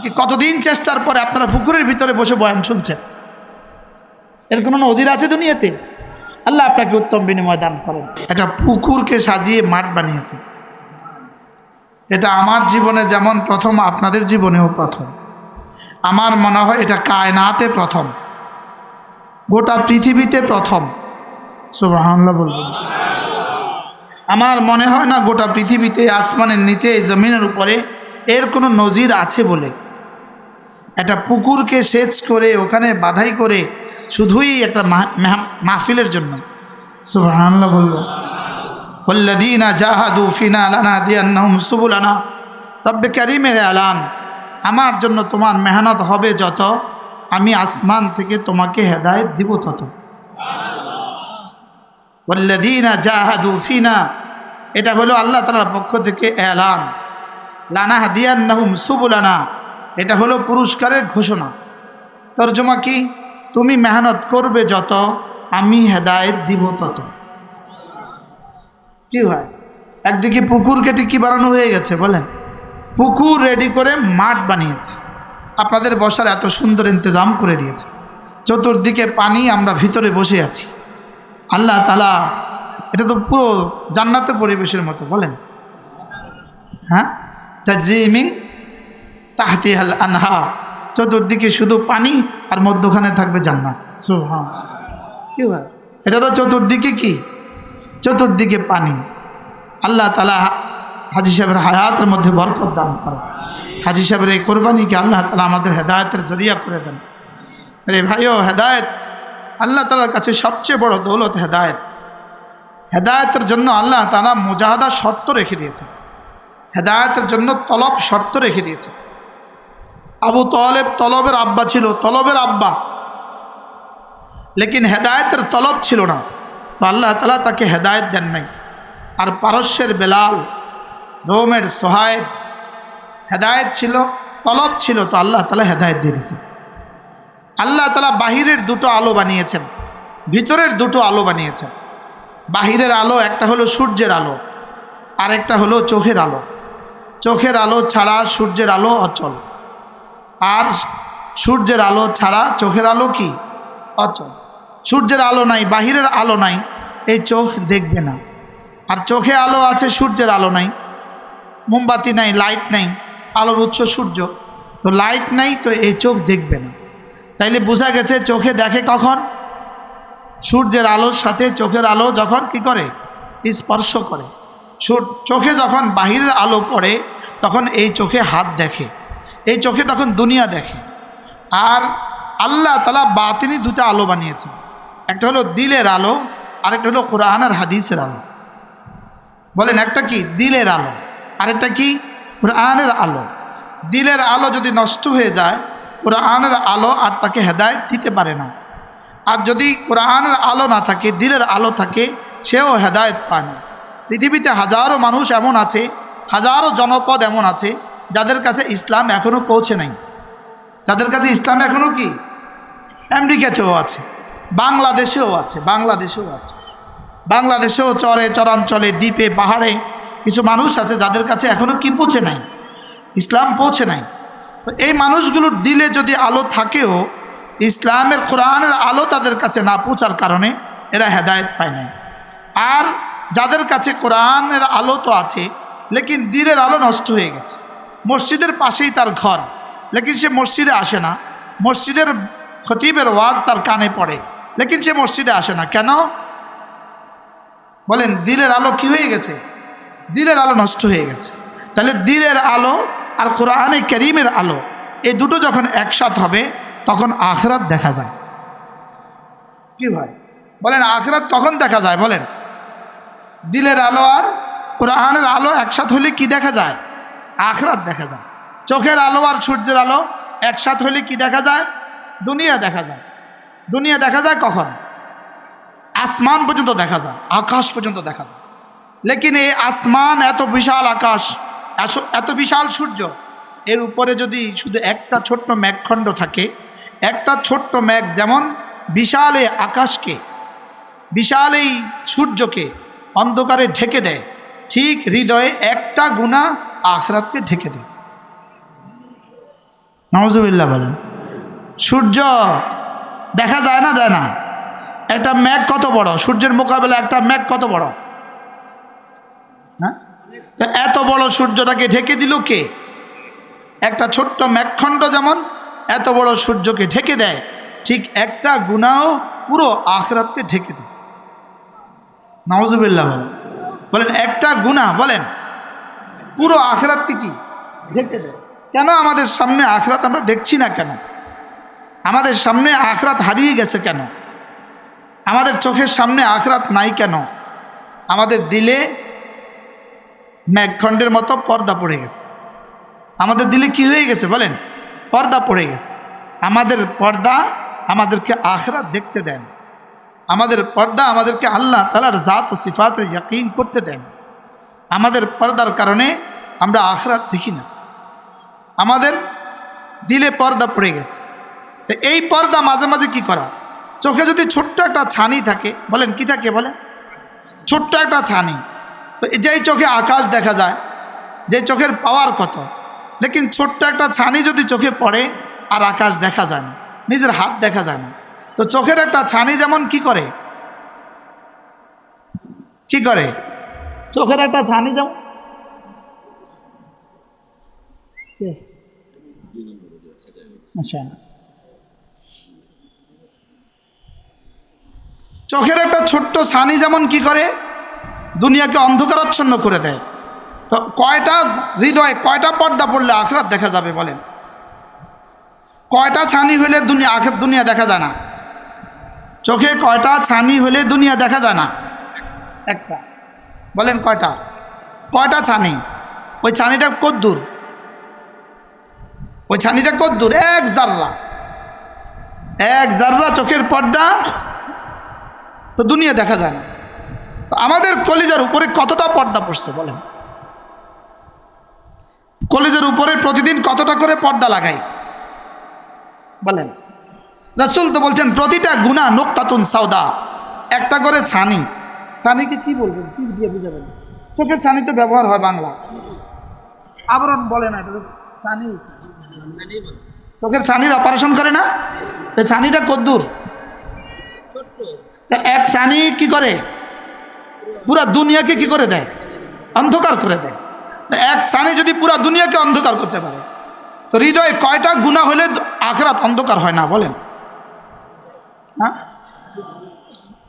আজকে কতদিন চেষ্টার পরে আপনারা পুকুরের ভিতরে বসে বয়ান শুনছেন? এর কোনো নজির আছে দুনিয়াতে? আল্লাহ আপনাকে উত্তম বিনিময় দান করেন। এটা পুকুরকে সাজিয়ে মাঠ বানিয়েছে। এটা আমার জীবনে যেমন প্রথম, আপনাদের জীবনেও প্রথম। আমার মনে হয় এটা কায়নাতে প্রথম। গোটা পৃথিবীতে প্রথম। সুবহানাল্লাহ বলবেন। আমার মনে হয় না গোটা পৃথিবীতে আসমানের নিচে জমিনের উপরে এর কোনো নজির আছে বলে। একটা পুকুরকে সেচ করে ওখানে বাধাই করে শুধুই একটা মাহফিলের জন্য। সুবুল আনা আমার জন্য তোমার মেহনত হবে যত আমি আসমান থেকে তোমাকে হেদায়ত দিব তত। ওল্লাদিনা ফিনা এটা হলো আল্লাহ তালার পক্ষ থেকে এলান। লানা হাদিয়ান্নাহুম সুবুল আনা এটা হলো পুরস্কারের ঘোষণা। তর্জমা কি, তুমি মেহনত করবে যত, আমি হেদায়েত দিব তত। কি হয়? একদিকে পুকুর কেটে কি বানানো হয়ে গেছে বলেন? পুকুর রেডি করে মাঠ বানিয়েছে। আপনাদের বসার এত সুন্দর ইন্তজাম করে দিয়েছে। চতুর্দিকে পানি আমরা ভিতরে বসে আছি। আল্লাহ তালা এটা তো পুরো জান্নাতের পরিবেশের মতো বলেন। হ্যাঁ? তাজিমিং তাহতি হাল আনহা, চতুর্দিকে শুধু পানি আর মধ্যখানে থাকবে জান্নাত। সো কি হয়? এটা তো চতুর্দিকে কি? চতুর্দিকে পানি। আল্লাহ তালা হাজি সাহেবের হায়াতের মধ্যে বরকত দান করে হাজি সাহেবের এই কোরবানিকে আল্লাহ তালা আমাদের হেদায়তের জরিয়া করে দেন। আরে ভাইও হেদায়ত, আল্লাহ তালার কাছে সবচেয়ে বড় দৌলত হেদায়ত। হেদায়তের জন্য আল্লাহ তালা মুজাহাদা শর্ত রেখে দিয়েছে হেদায়তের জন্য তলব শর্ত রেখে দিয়েছে আবু তলেব তলবের আব্বা ছিল, তলবের আব্বা। লেকিন হেদায়তের তলব ছিল না। তো আল্লাহ তালা তাকে হেদায়ত দেন নাই। আর পারস্যের বেলাল, রোমের সোহায়েব, হেদায়ত ছিল, তলব ছিল, তো আল্লাহ তালা হেদায়ত দিয়ে দিয়েছে আল্লাহ তালা বাহিরের দুটো আলো বানিয়েছেন, ভিতরের দুটো আলো বানিয়েছেন। বাহিরের আলো, একটা হলো সূর্যের আলো আর একটা হলো চোখের আলো। চোখের আলো ছাড়া সূর্যের আলো অচল। আর সূর্যের আলো ছাড়া চোখের আলো কি? অচল। সূর্যের আলো নাই বাহিরের আলো নাই এই চোখ দেখবে না। আর চোখে আলো আছে সূর্যের আলো নাই। মোমবাতি নাই লাইট নাই আলোর উৎস সূর্য। তো লাইট নাই তো এই চোখ দেখবে না। তাইলে বোঝা গেছে চোখে দেখে কখন? সূর্যের আলোর সাথে চোখের আলো যখন কি করে? স্পর্শ করে। চোখে যখন বাহিরের আলো পড়ে তখন এই চোখে হাত দেখে। এই চোখে তখন দুনিয়া দেখে। আর আল্লাহ তালা বাতিনি দুটো আলো বানিয়েছেন। একটা হলো দিলের আলো, আরেকটা হলো কোরআন আর হাদিসের আলো। বলেন, একটা কি? দিলের আলো। আরেকটা কি? কোরআনের আলো। দিলের আলো যদি নষ্ট হয়ে যায়, কোরআনের আলো আর তাকে হেদায়ত দিতে পারে না। আর যদি কোরআনের আলো না থাকে, দিলের আলো থাকে, সেও হেদায়ত পায় না। পৃথিবীতে হাজারো মানুষ এমন আছে, হাজারো জনপদ এমন আছে যাদের কাছে ইসলাম এখনও পৌঁছে নাই। যাদের কাছে ইসলাম এখনও কি? আমেরিকাতেও আছে, বাংলাদেশেও আছে বাংলাদেশেও আছে। বাংলাদেশেও চরে, চরাঞ্চলে, দ্বীপে, পাহাড়ে কিছু মানুষ আছে যাদের কাছে এখনও কি পৌঁছে নাই? ইসলাম পৌঁছে নাই। তো এই মানুষগুলোর দিলে যদি আলো থাকেও, ইসলামের কোরআনের আলো তাদের কাছে না পৌঁছার কারণে এরা হেদায়ত পায় নাই। আর যাদের কাছে কোরআনের আলো তো আছে, লেকিন দিলের আলো নষ্ট হয়ে গেছে। মসজিদের পাশেই তার ঘর। লেকিন সে মসজিদে আসে না। মসজিদের খতিবের ওয়াজ তার কানে পড়ে। লেকিন সে মসজিদে আসে না। কেন? বলেন, দিলের আলো কি হয়ে গেছে? দিলের আলো নষ্ট হয়ে গেছে। তাহলে দিলের আলো আর কোরআনে করিমের আলো, এই দুটো যখন একসাথ হবে, তখন আখরাত দেখা যায়। কি ভাই? বলেন, আখরাত কখন দেখা যায়? বলেন। দিলের আলো আর কোরআনের আলো একসাথ হলে কি দেখা যায়? আখরাত দেখা যায়। চোখের আলো আর সূর্যের আলো একসাথ হলে কি দেখা যায়? দুনিয়া দেখা যায়। দুনিয়া দেখা যায় কখন? আসমান পর্যন্ত দেখা যায়, আকাশ পর্যন্ত দেখা যায়। লেকিন এই আসমান এত বিশাল আকাশ, এত- বিশাল সূর্য, এর উপরে যদি শুধু একটা ছোট্ট মেঘখণ্ড থাকে, একটা ছোট্ট মেঘ যেমন বিশাল এই আকাশকে, বিশাল এই সূর্যকে অন্ধকারে ঢেকে দেয়, ঠিক হৃদয়ে একটা গুণা আখরাতকে ঢেকে দেয় নওয়াজুবিল্লাহ বলেন, সূর্য দেখা যায় না যায় না। একটা ম্যাঘ কত বড়? সূর্যের মোকাবেলা একটা ম্যাঘ কত বড়? হ্যাঁ? এত বড় সূর্যটাকে ঢেকে দিল কে? একটা ছোট্ট মেঘখণ্ড যেমন, এত বড় সূর্যকে ঢেকে দেয়, ঠিক একটা গুণাও পুরো আখরাতকে ঢেকে দেয়। নওয়াজুবিল্লাহ বলেন বলেন একটা গুণা, বলেন পুরো আখরাতকে কি? ঢেকে দেয়। কেন আমাদের সামনে আখরাত আমরা দেখছি না কেন? আমাদের সামনে আখরাত হারিয়ে গেছে কেন? আমাদের চোখের সামনে আখরাত নাই কেন? আমাদের দিলে মেঘখণ্ডের মতো পর্দা পড়ে গেছে। আমাদের দিলে কি হয়ে গেছে বলেন? পর্দা পড়ে গেছে। আমাদের পর্দা আমাদেরকে আখরাত দেখতে দেন। আমাদের পর্দা আমাদেরকে আল্লাহ তালার জাত ও সিফাতে ইয়াকিন করতে দেন। আমাদের পর্দার কারণে আমরা আখরাত দেখি না। আমাদের দিলে পর্দা পড়ে গেছে। তো এই পর্দা মাঝে মাঝে কি করা? চোখে যদি ছোট্ট একটা ছানি থাকে, বলেন কি থাকে বলেন? ছোট্ট একটা ছানি। তো যেই চোখে আকাশ দেখা যায় যে চোখের পাওয়ার কত? লেকিন ছোট্ট একটা ছানি যদি চোখে পড়ে আর আকাশ দেখা যায় না, নিজের হাত দেখা যায় না। তো চোখের একটা ছানি যেমন কি করে? কি করে? চোখের একটা ছানি যেমন আচ্ছা। চোখের একটা ছোট্ট ছানি যেমন কি করে? দুনিয়াকে অন্ধকারাচ্ছন্ন করে দেয়। তো কয়টা হৃদয়, কয়টা পর্দা পড়লে আখরাত দেখা যাবে বলেন? কয়টা ছানি হলে দুনিয়া আখের দুনিয়া দেখা যায় না? চোখে কয়টা ছানি হলে দুনিয়া দেখা যায় না? একটা। বলেন কয়টা? কয়টা ছানি? ওই ছানিটা কদ্দূর? ওই ছানিটা কদ্দূর এক জাররা। এক জাররা চোখের পর্দা। তো দুনিয়া দেখা যায় না। তো আমাদের কলিজার উপরে কতটা পর্দা পড়ছে বলেন? কলেজের উপরে প্রতিদিন কতটা করে পর্দা লাগাই? বলেন। রসুল তো বলছেন, প্রতিটা গুণা নোক্তাতুন সাউদা একটা করে ছানি। ছানিকে কি বলবেন? কি দিয়ে বুঝাবেন? চোখের ছানি তো ব্যবহার হয় বাংলা আবরণ বলে না ছানি। চোখের ছানির অপারেশন করে না? এই ছানিটা কদ্দূর তা এক সানি কি করে? পুরা দুনিয়াকে কি করে দেয়? অন্ধকার করে দেয়। তো এক ছানি যদি পুরা দুনিয়াকে অন্ধকার করতে পারে তো হৃদয়ে কয়টা গুণা হলে আখরাত অন্ধকার হয় না বলেন? হ্যাঁ?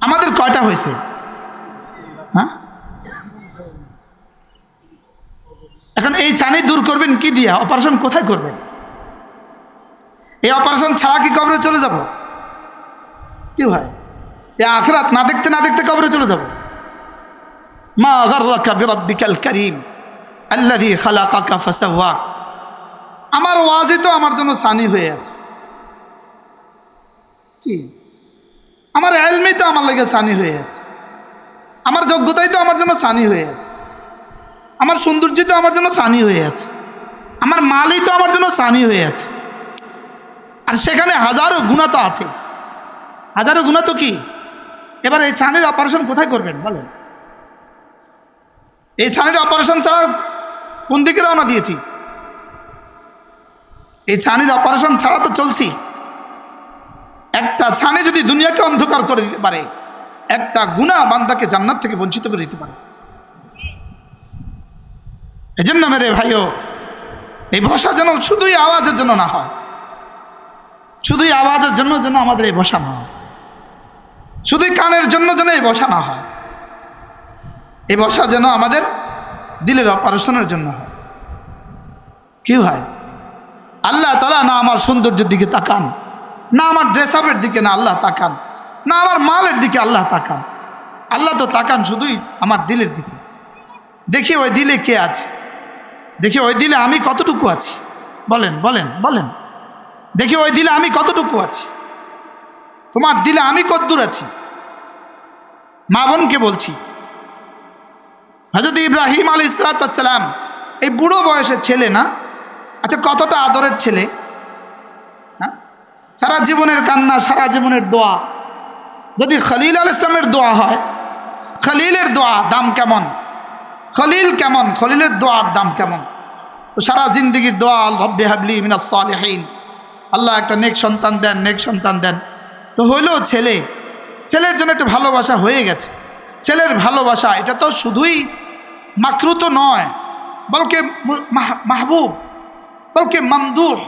আমাদের কয়টা হয়েছে? হ্যাঁ? এখন এই ছানি দূর করবেন কি দিয়া? অপারেশন কোথায় করবেন? এই অপারেশন ছাড়া কি কবরে চলে যাব? কি হয় এই আখরাত না দেখতে না দেখতে কবরে চলে যাব? মা গর্রাকা করিম ফাসাওয়াক আমার ওয়াজে তো আমার জন্য সানি হয়ে আছে। কি? আমার এলমি তো আমার লাগে সানি হয়ে আছে। আমার যোগ্যতাই তো আমার জন্য সানি হয়ে আছে। আমার সৌন্দর্য তো আমার জন্য সানি হয়ে আছে। আমার মালই তো আমার জন্য সানি হয়ে আছে। আর সেখানে হাজারো গুণা তো আছে। হাজারো গুণা তো কি? এবার এই ছানির অপারেশন কোথায় করবেন? বলেন। এই ছানির অপারেশন ছাড়া কোন দিকে রওনা দিয়েছি? এই ছানির অপারেশন ছাড়া তো চলছি। একটা ছানি যদি দুনিয়াকে অন্ধকার করে দিতে পারে, একটা গুণা বান্দাকে জান্নাত থেকে বঞ্চিত করে দিতে পারে। এজন্য মেরে ভাইও, এই ভাষা যেন শুধুই আওয়াজের জন্য না হয়। শুধুই আওয়াজের জন্য যেন আমাদের এই বসা না হয়। শুধুই কানের জন্য যেন এই বসা না হয়। এই বসা যেন আমাদের দিলের অপারেশনের জন্য হয়। কি হয় আল্লাহ তালা না আমার সৌন্দর্যের দিকে তাকান, না আমার ড্রেস আপের দিকে না আল্লাহ তাকান, না আমার মালের দিকে আল্লাহ তাকান। আল্লাহ তো তাকান শুধুই আমার দিলের দিকে। দেখি ওই দিলে কে আছে? দেখি ওই দিলে আমি কতটুকু আছি? বলেন বলেন বলেন। দেখি ওই দিলে আমি কতটুকু আছি? তোমার দিলে আমি কদ্দূর আছি। মা বোনকে বলছি হজরত ইব্রাহিম আলী ইসরাতাম এই বুড়ো বয়সের ছেলে না? আচ্ছা কতটা আদরের ছেলে? হ্যাঁ? সারা জীবনের কান্না, সারা জীবনের দোয়া। যদি খলিল আল ইসলামের দোয়া হয়, খলিলের দোয়া দাম কেমন? খলিল কেমন? খলিলের দোয়ার দাম কেমন? সারা জিন্দগির দোয়াল রব্বে হাবলি মিনাস আল্লাহ একটা নেক সন্তান দেন, নেক সন্তান দেন। তো হইল ছেলে। ছেলের জন্য একটা ভালোবাসা হয়ে গেছে। ছেলের ভালোবাসা, এটা তো শুধুই মাকরুত নয়, বলকে মাহ- মাহবুব, বলকে মামদুহ,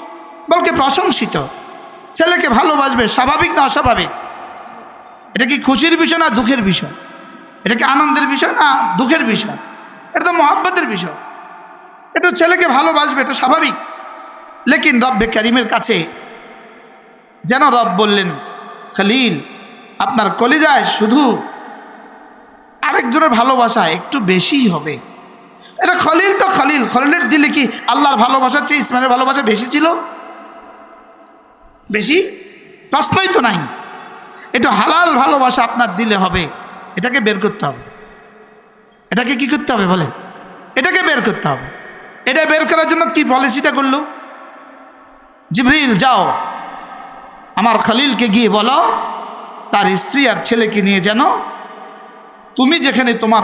বলকে প্রশংসিত। ছেলেকে ভালোবাসবে, স্বাভাবিক না অস্বাভাবিক? এটা কি খুশির বিষয় না দুঃখের বিষয়? এটা কি আনন্দের বিষয় না দুঃখের বিষয়? এটা তো মহাব্বতের বিষয়। এটা ছেলেকে ভালোবাসবে, এটা স্বাভাবিক। লেকিন রব্বে করিমের কাছে যেন রব বললেন, খলিল, আপনার কলিজায় শুধু আরেকজনের ভালোবাসা একটু বেশিই হবে। এটা খলিল তো খলিল। খলিলের দিলে কি আল্লাহর ভালোবাসার চেয়ে ইসমাইলের ভালোবাসা বেশি ছিল? বেশি? প্রশ্নই তো নাই। একটু হালাল ভালোবাসা আপনার দিলে হবে। এটাকে বের করতে হবে। এটাকে কি করতে হবে বলেন? এটাকে বের করতে হবে। এটা বের করার জন্য কি পলিসিটা করল? জিবরিল, যাও। আমার খালিলকে গিয়ে বলো, তার স্ত্রী আর ছেলেকে নিয়ে যেন তুমি যেখানে তোমার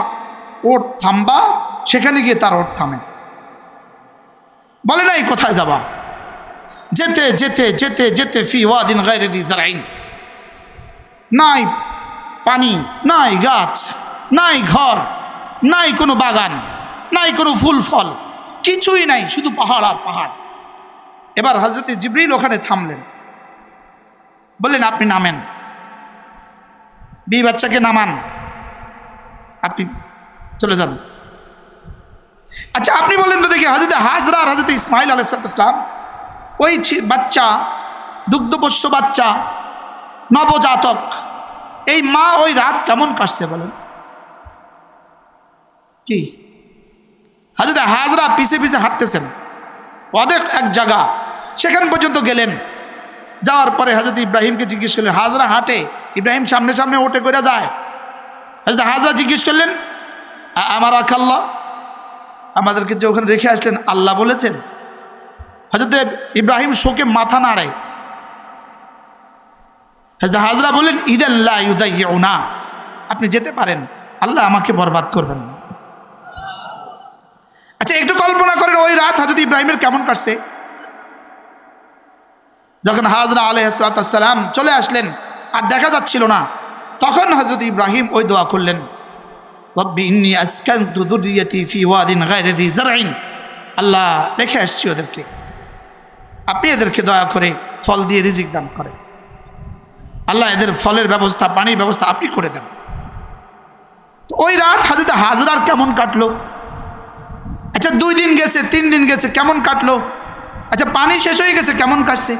ওট থামবা, সেখানে গিয়ে তার ওট থামে। বলে নাই, কোথায় যাবা? যেতে যেতে যেতে যেতে ফি ওয়াদিন গায়রে দি জারাইন নাই পানি, নাই গাছ, নাই ঘর, নাই কোনো বাগান, নাই কোনো ফুল ফল, কিছুই নাই, শুধু পাহাড় আর পাহাড়। এবার হজরত জিবরিল ওখানে থামলেন। বললেন, আপনি নামেন। বি বাচ্চাকে নামান। আপনি চলে যান। আচ্ছা আপনি বলেন তো দেখি হজরত হাজরা আর হজরত ইসমাইল আলাইসালাম ওই বাচ্চা দুগ্ধপোষ্য বাচ্চা, নবজাতক, এই মা ওই রাত কেমন কাটছে বলেন? কি? হাজরত হাজরা পিছে পিছে হাঁটতেছেন। অনেক এক জায়গা। সেখান পর্যন্ত গেলেন। যাওয়ার পরে হাজরত ইব্রাহিমকে জিজ্ঞেস করলেন, হাজরা হাঁটে? ইব্রাহিম সামনে সামনে ওটে করে যায় হাজরত হাজরা জিজ্ঞেস করলেন, "আ- আমার আখাল্লা আমাদেরকে যে ওখানে রেখে আসলেন, আল্লাহ বলেছেন। হাজরত ইব্রাহিম শোকে মাথা নাড়ায়। হাজরত হাজরা বললেন ইদাল্লাহ ইউদাইয়া আপনি যেতে পারেন, আল্লাহ আমাকে বরবাদ করবেন না। আচ্ছা একটু কল্পনা করেন, ওই রাত হজরত ইব্রাহিমের কেমন কাটছে? যখন হাজরা আলহাম চলে আসলেন, আর দেখা যাচ্ছিল না, তখন হজরত ইব্রাহিম ওই দোয়া করলেন আল্লাহ রেখে আসছি ওদেরকে। আপনি এদেরকে দয়া করে ফল দিয়ে রিজিক দান করে আল্লাহ এদের ফলের ব্যবস্থা, পানির ব্যবস্থা আপনি করে দেন। ওই রাত হাজরত হাজরার কেমন কাটলো? আচ্ছা দুই দিন গেছে, তিন দিন গেছে, কেমন কাটলো? আচ্ছা পানি শেষ হয়ে গেছে, কেমন কাটছে?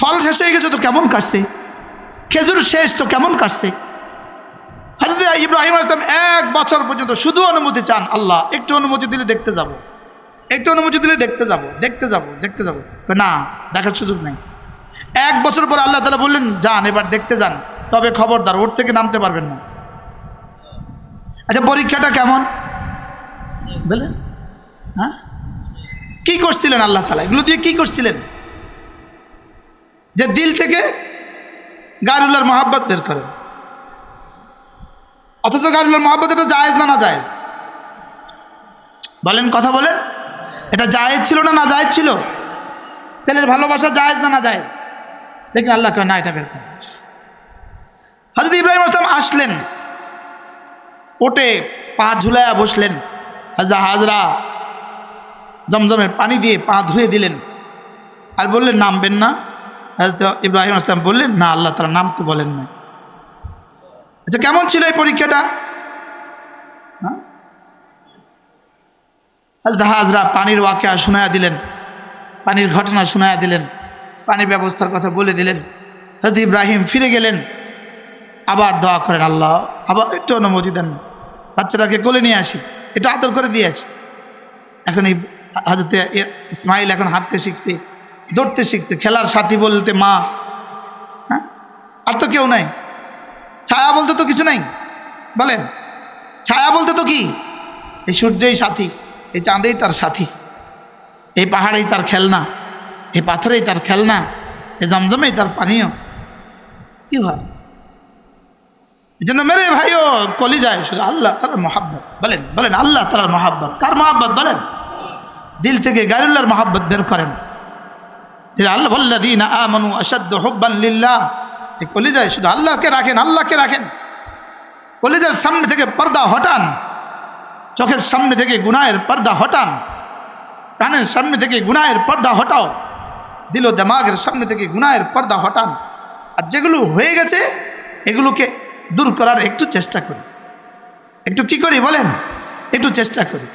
ফল শেষ হয়ে গেছে তো কেমন কাটছে? খেজুর শেষ তো কেমন কাটছে? হাজরত ইব্রাহিম আসলাম এক বছর পর্যন্ত শুধু অনুমতি চান, আল্লাহ, একটু অনুমতি দিলে দেখতে যাব। একটু অনুমতি দিলে দেখতে যাব দেখতে যাব দেখতে যাব। না, দেখার সুযোগ নেই। এক বছর পর আল্লাহ তালা বললেন, যান, এবার দেখতে যান। তবে খবরদার, ওর থেকে নামতে পারবেন না। আচ্ছা পরীক্ষাটা কেমন? বলেন হ্যাঁ? কী করছিলেন আল্লাহ তালা এগুলো দিয়ে কী করছিলেন? যে দিল থেকে গারুল্লার মহাব্বত বের করে। অথচ গারুল্লার মহাব্বত এটা জায়েজ না না জায়েজ? বলেন, কথা বলেন। এটা জায়েজ ছিল না না জায়েজ ছিল? ছেলের ভালোবাসা জায়েজ না না জায়েজ? দেখুন আল্লাহ কয়, না, এটা বের করেন। হজরত ইব্রাহিম আসলাম আসলেন। ওটে পা ঝুলাইয়া বসলেন। হাজরা হাজরা, জমজমের পানি দিয়ে পা ধুয়ে দিলেন। আর বললেন, নামবেন না। হাজরত ইব্রাহিম আসলাম বললেন, না, আল্লাহ তারা নামতে বলেন না আচ্ছা কেমন ছিল এই পরীক্ষাটা? হ্যাঁ? হাজরা পানির ওয়াকে শোনায়া দিলেন, পানির ঘটনা শোনায়া দিলেন পানির ব্যবস্থার কথা বলে দিলেন। হজরত ইব্রাহিম ফিরে গেলেন, আবার দোয়া করেন, আল্লাহ, আবার একটু অনুমতি দেন, বাচ্চাটাকে কোলে নিয়ে আসি এটা আদর করে দিয়ে আসি। এখন এই হাজরতে ইসমাইল এখন হাঁটতে শিখছে। দৌড়তে শিখছে, খেলার সাথী বলতে মা। হ্যাঁ? আর তো কেউ নাই। ছায়া বলতে তো কিছু নাই। বলেন, ছায়া বলতে তো কি? এই সূর্যই সাথী, এই চাঁদেই তার সাথী। এই পাহাড়েই তার খেলনা, এই পাথরেই তার খেলনা, এই জমজমেই তার পানীয়। কি ভাই? এই জন্য মেরে ভাইও কলি যায় শুধু আল্লাহ তালার মহাব্বত। বলেন বলেন, আল্লাহ তালার মহাব্বত। কার মহাব্বত? বলেন। দিল থেকে গাইরুল্লাহর মহাব্বত বের করেন। এই কলিজায় শুধু আল্লাহকে রাখেন আল্লাহকে রাখেন। কলিজার সামনে থেকে পর্দা হটান, চোখের সামনে থেকে গুনায়ের পর্দা হটান, কানের সামনে থেকে গুনায়ের পর্দা হটাও, দিল দেমাগের সামনে থেকে গুনায়ের পর্দা হটান। আর যেগুলো হয়ে গেছে, এগুলোকে দূর করার একটু চেষ্টা করি। একটু কি করি বলেন? একটু চেষ্টা করি।